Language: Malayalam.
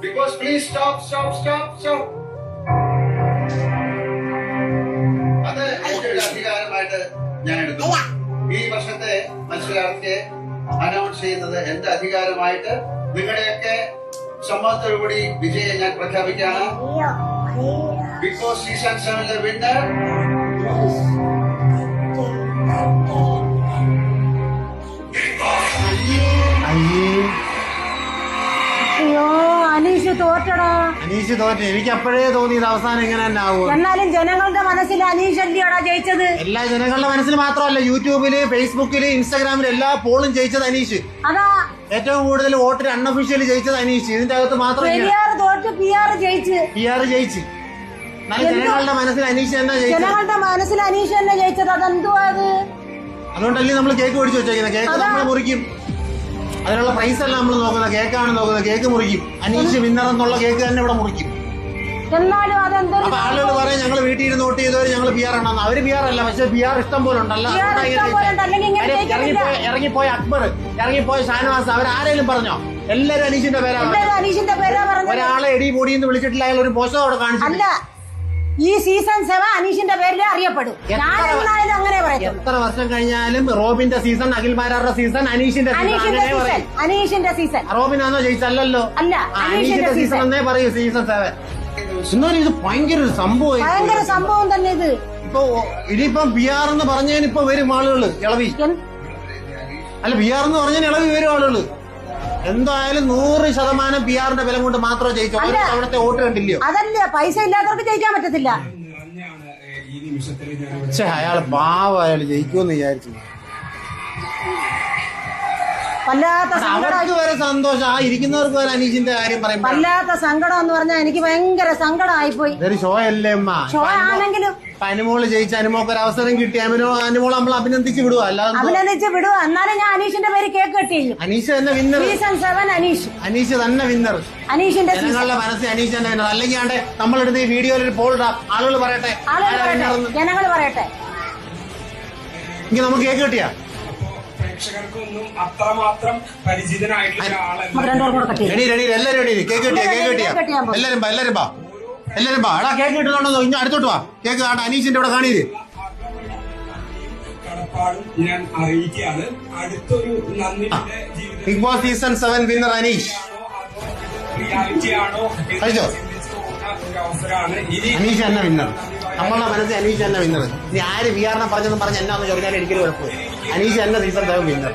Because please stop, stop, stop, stop. അത് എന്റെ ഒരു അധികാരമായിട്ട് ഞാൻ എടുക്കുന്നു ഈ വർഷത്തെ മത്സരാർത്ഥിയെ അനൗൺസ് ചെയ്യുന്നത് എന്റെ അധികാരമായിട്ട് നിങ്ങളുടെയൊക്കെ സമ്മതത്തോടുകൂടി വിജയം ഞാൻ പ്രഖ്യാപിക്കുകയാണ്. ബിഗ് ബോസ് സീസൺ സെവനിലെ വിന്നർ തോറ്റടാ അനീഷ് തോറ്റേ. എനിക്ക് അപ്പോഴേ തോന്നിയത് അവസാനം ഇങ്ങനെ തന്നെ ആവുക എന്നാലും ജനങ്ങളുടെ മനസ്സിൽ അനീഷ് അല്ലയോടാ ജയിച്ചത്? എല്ലാ ജനങ്ങളുടെ മനസ്സിൽ മാത്രമല്ല യൂട്യൂബിൽ ഫേസ്ബുക്കിൽ ഇൻസ്റ്റാഗ്രാമിൽ എല്ലാ പോളും ജയിച്ചത് അനീഷ്. അതാ. ഏറ്റവും കൂടുതൽ വോട്ടിൽ അൺഒഫീഷ്യലി ജയിച്ചത് അനീഷ്. ഇതിന്റെ അകത്ത് മാത്രം പെരിയാർ തോറ്റ് പി ആർ ജയിച്ച്. പി ആർ ജയിച്ച്. ജനങ്ങളുടെ മനസ്സിൽ അനീഷ് തന്നെ ജയിച്ചത്. ജനങ്ങളുടെ മനസ്സിൽ അനീഷ് തന്നെ ജയിച്ചത്. അതെന്തുവാ അത്? അതുകൊണ്ടല്ലേ നമ്മൾ കേക്ക് പിടിച്ചു വെച്ചേക്കുന്നത് കേക്ക് നമ്മളെ നമ്മൾ മുറിക്കും. അതിനുള്ള പ്രൈസ് അല്ല നമ്മൾ നോക്കുന്നത് കേക്കാണ് നോക്കുന്നത്. കേക്ക് മുറിക്കും. അനീഷ് വിന്നർ എന്നുള്ള കേക്ക് തന്നെ ഇവിടെ മുറിക്കും. എന്നാലും അതെന്താ അപ്പൊ ആളുകൾ പറയും ഞങ്ങൾ വീട്ടിൽ ഇരുന്ന് വോട്ട് ചെയ്തവർ ഞങ്ങൾ ബി ആർ ആണെന്ന്. അവർ ബി ആർ അല്ല പക്ഷെ ബി ആർ ഇഷ്ടം പോലെ ഉണ്ടല്ലോ. ഇറങ്ങിപ്പോയ ഇറങ്ങിപ്പോയ അക്ബർ ഇറങ്ങിപ്പോയ ഷാനവാസ് അവരാരേലും പറഞ്ഞോ? എല്ലാരും അനീഷിന്റെ പേരാണ് ഒരാളെ എടി പൊടിയെന്ന് എന്ന് വിളിച്ചിട്ടില്ല അയാൾ ഒരു പോസ്റ്റർ അവിടെ കാണിച്ചു ഈ സീസൺ സെവൻ അനീഷിന്റെ പേരിൽ അറിയപ്പെടും. അങ്ങനെ എത്ര വർഷം കഴിഞ്ഞാലും റോബിന്റെ സീസൺ അഖിൽമാരാരുടെ സീസൺ അനീഷിന്റെ സീസൺ അനീഷിന്റെ സീസൺ അനീഷിന്റെ സീസൺ റോബിനാണോ ജയിച്ചല്ലോ അല്ല, അനീഷിന്റെ സീസൺ എന്നേ പറയൂ സീസൺ സെവൻ എന്നാലും ഇത് ഭയങ്കര ഒരു സംഭവം ഭയങ്കര സംഭവം തന്നെ ഇത്. ഇപ്പൊ ഇനിയിപ്പം ബി ആർ എന്ന് പറഞ്ഞതിന് ഇപ്പൊ വരും ആളുകൾ ഇളവി. അല്ല ബി ആർ എന്ന് പറഞ്ഞതിന് ഇളവി വരും ആളുകൾ. എന്തായാലും നൂറ് ശതമാനം പി ആറിന്റെ ബലം കൊണ്ട് മാത്രമേ ജയിച്ചു. ഓരോ തവണത്തെ വോട്ട് കണ്ടില്ലയോ? അതല്ല പൈസ ഇല്ലാത്തവർക്ക് ജയിക്കാൻ പറ്റത്തില്ല. നിറഞ്ഞാണ് ഏഹ്, ഈ നിമിഷത്തിൽ ഞാൻ പക്ഷെ അയാൾ പാവ അയാൾ ജയിക്കുമെന്ന് വിചാരിച്ചു വല്ലാത്ത സങ്കടം. അവർക്ക് വരെ സന്തോഷം. ആ ഇരിക്കുന്നവർക്ക് വരെ അനീഷിന്റെ കാര്യം പറയും വല്ലാത്ത സങ്കടം എന്ന് പറഞ്ഞാൽ എനിക്ക് ഭയങ്കര സങ്കടമായി പോയി ഇതൊരു ഷോ അല്ലേ അമ്മ? ഷോ ആണെങ്കിലും അനുമോൾ ജയിച്ച അനുമോക്ക് ഒരു അവസരം കിട്ടി. അനുമോ അനുമോൾ നമ്മൾ അഭിനന്ദിച്ച് വിടുക അല്ലാതെ അഭിനന്ദിച്ച് വിടുക എന്നാലും ഞാൻ അനീഷിന്റെ പേര് കേക്ക് കെട്ടിയില്ല. അനീഷ് തന്നെ winner season seven Aneesh. Aneesh തന്നെ വിന്നർ അനീഷിന്റെ ജനങ്ങളുടെ മനസ്സിൽ അനീഷ് തന്നെ വിന്നർ അല്ലെങ്കിൽ ആണ്ടെ നമ്മളെടുത്ത് ഈ വീഡിയോയിൽ ഒരു പോൾ ഇടാം. ആളുകൾ പറയട്ടെ. ആളുകൾ പറയട്ടെ. ജനങ്ങൾ പറയട്ടെ. ഇനി നമുക്ക് കേക്ക് കിട്ടിയാ? പ്രേക്ഷകർക്കൊന്നും അത്രമാത്രം പരിചിതനായിട്ടുള്ള റെഡി എല്ലാരും ബാ എല്ലാരും ബാ എല്ലാരും ബാ എടാ കേക്ക് കിട്ടുന്നുണ്ടോ ഇനി അടുത്തോട്ട് വാ. കേക്ക് ആട്ടെ അനീഷിന്റെ ഇവിടെ കാണിയത് കടപ്പാടും ഞാൻ അറിയിക്കുകയാണ്. അടുത്തൊരു നന്ദിയുടെ ജീവിതം Bigg Boss season seven winner Aneesh. Reality ആണോ ചിന്തിച്ചു പോകുന്ന ഒരു അവസരമാണ്. ഇനി അനീഷ് തന്നെ വിന്നർ നമ്മളുടെ മനസ്സിൽ അനീഷ് തന്നെ വിന്നർ. ഇനി ആര് വിആറിനെ പറഞ്ഞെന്ന് പറഞ്ഞ് എന്നാന്ന് ചോദിച്ചാൽ എനിക്കൊരു കുഴപ്പമില്ല. അനീഷ് തന്നെ സീസൺ സെവൻ വിന്നർ.